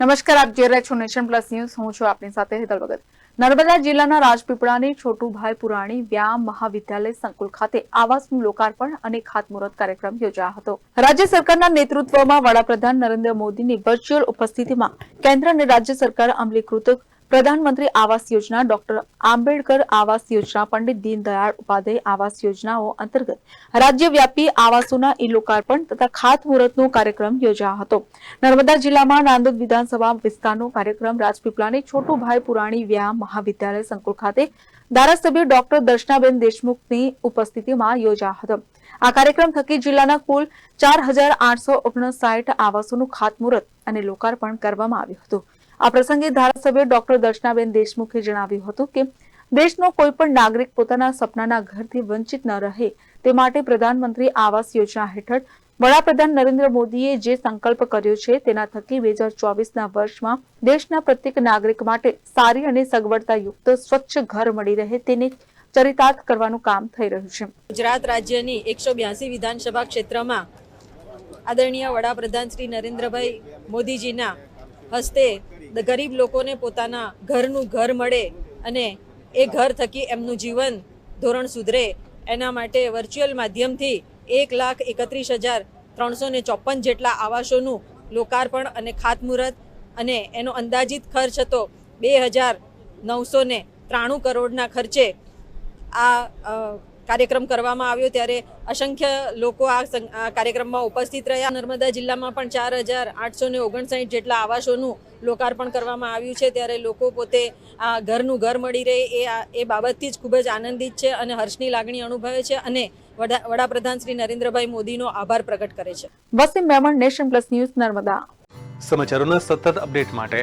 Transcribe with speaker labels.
Speaker 1: નમસ્કાર, આપ જોઈ રહ્યા છો નેશન પ્લસ ન્યૂઝ. હું છું આપની સાથે હેતલ ભગત. નર્મદા જિલ્લાના રાજપીપળાની છોટુભાઈ પુરાણી વ્યાયામ મહાવિદ્યાલય સંકુલ ખાતે આવાસનું લોકાર્પણ અને ખાતમુહૂર્ત કાર્યક્રમ યોજાયો હતો. રાજ્ય સરકારના નેતૃત્વમાં વડાપ્રધાન નરેન્દ્ર મોદીની વર્ચ્યુઅલ ઉપસ્થિતિમાં કેન્દ્ર અને રાજ્ય સરકાર અમલીકૃત પ્રધાનમંત્રી આવાસ યોજના, ડોક્ટર આંબેડકર આવાસ યોજના, પંડિત દીનદયાળ ઉપાધ્યાય આવાસ યોજનાઓ અંતર્ગત રાજ્યવ્યાપી આવાસોના ઈ લોકાર્પણ તથા ખાતમુહૂર્તનો કાર્યક્રમ યોજાયો હતો. નર્મદા જિલ્લામાં નાંદોદ વિધાનસભા વિસ્તારનો કાર્યક્રમ રાજપીપળાની છોટુભાઈ પુરાણી વ્યાયામ મહાવિદ્યાલય સંકુલ ખાતે ધારાસભ્ય ડોક્ટર દર્શનાબેન દેશમુખની ઉપસ્થિતિમાં યોજાયો હતો. આ કાર્યક્રમ થકી જિલ્લાના કુલ ચાર હજાર આઠસો ઓગણસાઠ આવાસોનું ખાતમુહૂર્ત અને લોકાર્પણ કરવામાં આવ્યું હતું. આ પ્રસંગે ધારાસભ્ય ડોક્ટર દર્શનાબેન દેશમુખે જણાવ્યું હતું કે દેશનો કોઈ પણ નાગરિક પોતાના સપનાના ઘરથી વંચિત ન રહે તે માટે પ્રધાનમંત્રી આવાસ યોજના હેઠળ વડાપ્રધાન નરેન્દ્ર મોદીએ જે સંકલ્પ કર્યો છે તેના થકી બે હજાર ચોવીસના વર્ષમાં દેશના પ્રત્યેક નાગરિક માટે સારી અને સગવડતાયુક્ત સ્વચ્છ ઘર મળી રહે તેને ચરિતાર્થ કરવાનું કામ થઈ રહ્યું છે.
Speaker 2: ગુજરાત રાજ્યની એકસો બ્યાસી વિધાનસભા ક્ષેત્રમાં આદરણીય વડાપ્રધાન શ્રી નરેન્દ્રભાઈ મોદીજીના હસ્તે ગરીબ લોકોને પોતાના ઘરનું ઘર મળે અને એ ઘર થકી એમનું જીવન ધોરણ સુધરે. એના માટે વર્ચ્યુઅલ માધ્યમથી એક લાખ એકત્રીસ હજાર ત્રણસો ને ચોપન જેટલા આવાસોનું લોકાર્પણ અને ખાતમુહૂર્ત અને એનો અંદાજિત ખર્ચ હતો બે હજાર નવસો ત્રાણું કરોડના ખર્ચે આ કાર્યક્રમ કરવામાં આવ્યો ત્યારે અસંખ્ય લોકો આ કાર્યક્રમમાં ઉપસ્થિત રહ્યા. નર્મદા જિલ્લામાં પણ ચાર હજાર આઠસો ને ઓગણસાઠ જેટલા આવાસોનું લોકાર્પણ કરવામાં આવ્યું છે. ત્યારે લોકો પોતે આ ઘરનું ઘર મળી રહે એ એ બાબતથી જ ખૂબ જ આનંદિત છે અને હર્ષની લાગણી અનુભવે છે અને વડા વડાપ્રધાન શ્રી નરેન્દ્રભાઈ મોદીનો આભાર પ્રગટ કરે છે.
Speaker 1: Wasim Memon nation plus news Narmada.
Speaker 3: સમાચારોના સતત અપડેટ માટે